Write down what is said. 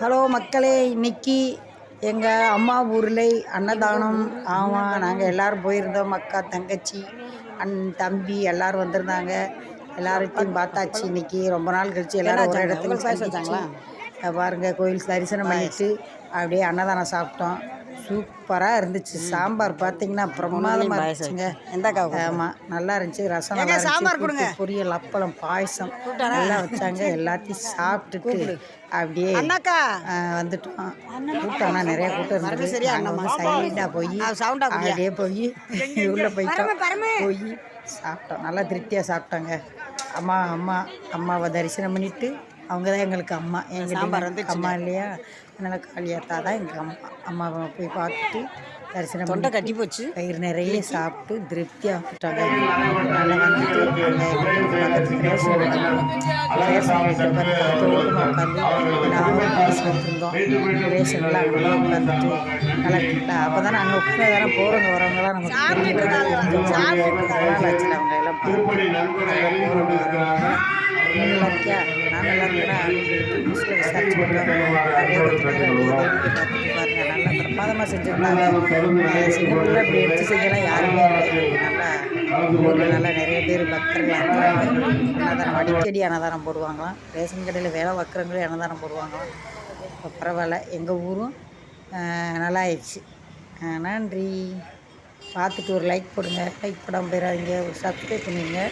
Hello மக்களே இன்னைக்கு எங்கள் அம்மா ஊரில் அன்னதானம். ஆமாம் நாங்கள் எல்லோரும் போயிருந்தோம். அக்கா தங்கச்சி அண் தம்பி எல்லோரும் வந்திருந்தாங்க. எல்லார்த்தையும் பார்த்தாச்சு இன்னைக்கு. ரொம்ப நாள் கழிச்சு எல்லாரும் ஒரு இடத்துல உங்களுக்கு பாயசம் சந்திச்சு பாருங்க கோயில் தரிசனம் பண்ணிட்டு அப்படியே அன்னதானம் சாப்பிட்டோம். சூப்பராக இருந்துச்சு. சாம்பார் பார்த்தீங்கன்னா பிரமாதமாக இருந்துச்சுங்க. எந்த ஆமாம் நல்லா இருந்துச்சு. ரசம் நல்லா சாம்பார் கொடுங்க. பொரியல் அப்பளம் பாயசம் நல்லா வச்சாங்க. எல்லாத்தையும் சாப்பிட்டுட்டு அப்படியே வந்துட்டோம். கூட்டம்னா நிறைய கூட்டம் இருந்தது. சரியா நாங்கள் சைடாக போய். அப்படியே போய் உள்ளே போயிட்டோம். போய் சாப்பிட்டோம். நல்லா திருப்தியாக சாப்பிட்டோங்க. அம்மா அம்மா அம்மாவை தரிசனம் பண்ணிட்டு அவங்க தான் எங்களுக்கு அம்மா. வந்துருச்சுங்க. அம்மா இல்லையா? அதனால் காளியாத்தா தான் எங்கள் அம்மா அம்மாவை போய் பார்த்துட்டு தரிசனம் தொண்டை கட்டி போச்சு. வயிறு நிறைய சாப்பிட்டு திருப்தியாக நல்லா வந்துட்டு உட்காந்து ரேஷன்லாம் உட்காந்துட்டு நல்லா அப்போ தான் நாங்கள் உட்காந்து போகிறவங்க வரவங்களாம் நமக்கு தெரியும் அதெல்லாம் ஆச்சுல அவங்க எல்லாம் பார்த்து நல்லா போகிறவங்க வரவங்க நீ நல்லா இருக்கியா நான் நல்லா இருக்கேனா. அப்படின்னு நியூஸில் விசாரிச்சு கொண்டோம் அப்படியே கொஞ்ச நேரம் அப்படியே வேடிக்கை பார்த்துட்டு பாருங்க நல்லா பிரமாதமாக செஞ்சுருந்தாங்க சின்ன பிள்ளை எடுத்து யாருமே நல்லா நல்லா நிறைய பேர் பக்தர்கள் அன்னதானம் அடிக்கடி அன்னதானம் போடுவாங்களாம். ரேஷன் கடையில் வேலை பார்க்குறவங்களே அன்னதானம் போடுவாங்களாம். இப்போ பரவாயில்ல. எங்கள் ஊரும் நல்லா ஆயிடுச்சு. நன்றி. பார்த்துட்டு ஒரு லைக் போடுங்க. லைக் போடாமல் போயிடாதீங்க ஒரு சப்ஸ்கிரைப் பண்ணிடுங்க